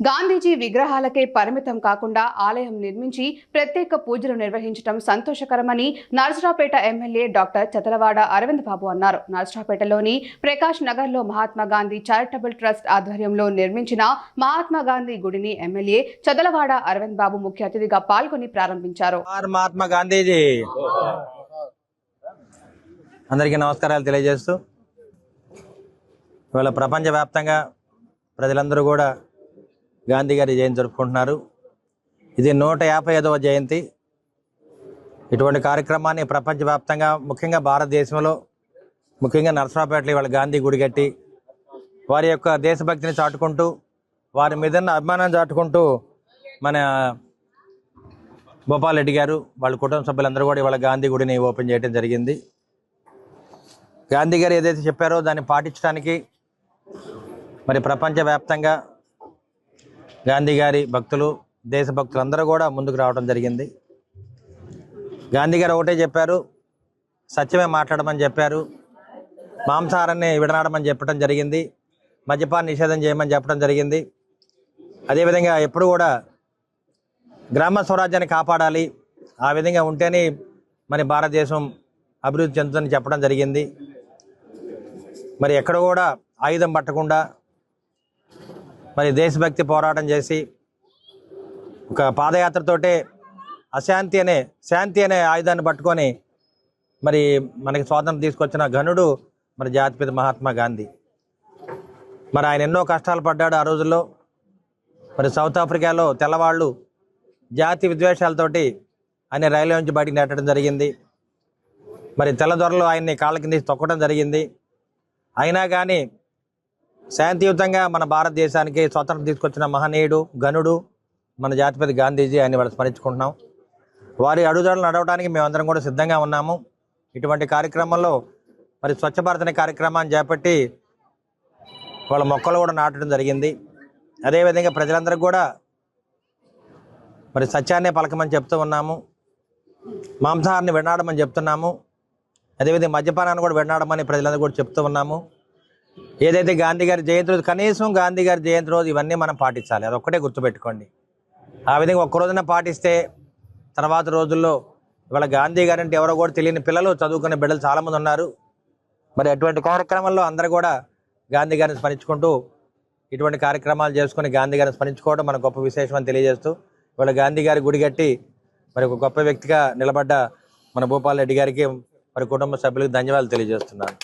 గాంధీజీ విగ్రహాలకే పరిమితం కాకుండా ఆలయం నిర్మించి ప్రత్యేక పూజలు నిర్వహించడం సంతోషకరమని నర్సరావుపేట ఎమ్మెల్యే డాక్టర్ చతలవాడ అరవింద్ బాబు అన్నారు. నర్సరావుపేటలోని ప్రకాష్ నగర్లో మహాత్మా గాంధీ చారిటబుల్ ట్రస్ట్ ఆధ్వర్యంలో నిర్మించిన మహాత్మా గాంధీ గుడిని ఎమ్మెల్యే చదలవాడ అరవింద్ బాబు ముఖ్య అతిథిగా పాల్గొని ప్రారంభించారు. మహాత్మా గాంధీజీ. అందరికీ నమస్కారాలు తెలియజేస్తూ ఇవాళ ప్రపంచవ్యాప్తంగా ప్రజలందరూ కూడా గాంధీ గారి జయంతి జరుపుకుంటున్నారు. ఇది నూట యాభై ఐదవ జయంతి. ఇటువంటి కార్యక్రమాన్ని ప్రపంచవ్యాప్తంగా ముఖ్యంగా భారతదేశంలో ముఖ్యంగా నరసరావుపేటలో ఇవాళ గాంధీ గుడి కట్టి వారి యొక్క దేశభక్తిని చాటుకుంటూ వారి మీద అభిమానం చాటుకుంటూ మన భోపాల్ రెడ్డి గారు వాళ్ళ కుటుంబ సభ్యులందరూ కూడా ఇవాళ గాంధీ గుడిని ఓపెన్ చేయడం జరిగింది. గాంధీ గారు ఏదైతే చెప్పారో దాన్ని పాటించడానికి మరి ప్రపంచవ్యాప్తంగా గాంధీ గారి భక్తులు దేశభక్తులు అందరూ కూడా ముందుకు రావడం జరిగింది. గాంధీ గారు ఒకటే చెప్పారు సత్యమే మాట్లాడమని చెప్పారు మాంసాహారాన్ని విడనాడమని చెప్పడం జరిగింది మద్యపాన్ని నిషేధం చేయమని చెప్పడం జరిగింది. అదేవిధంగా ఎప్పుడు కూడా గ్రామ స్వరాజ్యాన్ని కాపాడాలి ఆ విధంగా ఉంటేనే మరి భారతదేశం అభివృద్ధి చెందుతుందని చెప్పడం జరిగింది. మరి ఎక్కడ కూడా ఆయుధం పట్టకుండా మరి దేశభక్తి పోరాటం చేసి ఒక పాదయాత్రతోటే అశాంతి అనే శాంతి అనే ఆయుధాన్ని పట్టుకొని మరి మనకి స్వాతంత్రం తీసుకొచ్చిన ఘనుడు మరి జాతిపిత మహాత్మా గాంధీ. మరి ఆయన ఎన్నో కష్టాలు పడ్డాడు ఆ రోజుల్లో. మరి సౌత్ ఆఫ్రికాలో తెల్లవాళ్ళు జాతి విద్వేషాలతోటి ఆయన రైలు నుంచి బయటికి నెట్టడం జరిగింది. మరి తెల్లదొరలు ఆయన్ని కాళ్ళ కింద తొక్కడం జరిగింది. అయినా కానీ శాంతియుతంగా మన భారతదేశానికి స్వతంత్రం తీసుకొచ్చిన మహనీయుడు గనుడు మన జాతిపతి గాంధీజీ ఆయన వాళ్ళు స్మరించుకుంటున్నాం. వారి అడుగుజాడలు నడవడానికి మేమందరం కూడా సిద్ధంగా ఉన్నాము. ఇటువంటి కార్యక్రమంలో మరి స్వచ్ఛ భారత్ అనే కార్యక్రమాన్ని చేపట్టి వాళ్ళ మొక్కలు కూడా నాటడం జరిగింది. అదేవిధంగా ప్రజలందరికీ కూడా మరి సత్యాన్ని పలకమని చెప్తూ ఉన్నాము. మాంసాహారాన్ని వినాడమని చెప్తున్నాము. అదేవిధంగా మద్యపానాన్ని కూడా వినాడమని ప్రజలందరూ కూడా చెప్తూ ఉన్నాము. ఏదైతే గాంధీ గారి జయంతి రోజు కనీసం గాంధీ గారి జయంతి రోజు ఇవన్నీ మనం పాటించాలి. అది ఒక్కటే గుర్తుపెట్టుకోండి. ఆ విధంగా ఒక్క రోజున పాటిస్తే తర్వాత రోజుల్లో ఇవాళ గాంధీ గారు అంటే ఎవరో కూడా తెలియని పిల్లలు చదువుకునే బిడ్డలు చాలామంది ఉన్నారు. మరి అటువంటి కార్యక్రమంలో అందరూ కూడా గాంధీ గారిని స్మరించుకుంటూ ఇటువంటి కార్యక్రమాలు చేసుకుని గాంధీ గారిని స్మరించుకోవడం మన గొప్ప విశేషం అని తెలియజేస్తూ ఇవాళ గాంధీ గారి గుడి కట్టి మరి ఒక గొప్ప వ్యక్తిగా నిలబడ్డ మన భూపాల్ రెడ్డి గారికి మరి కుటుంబ సభ్యులకు ధన్యవాదాలు తెలియజేస్తున్నాను.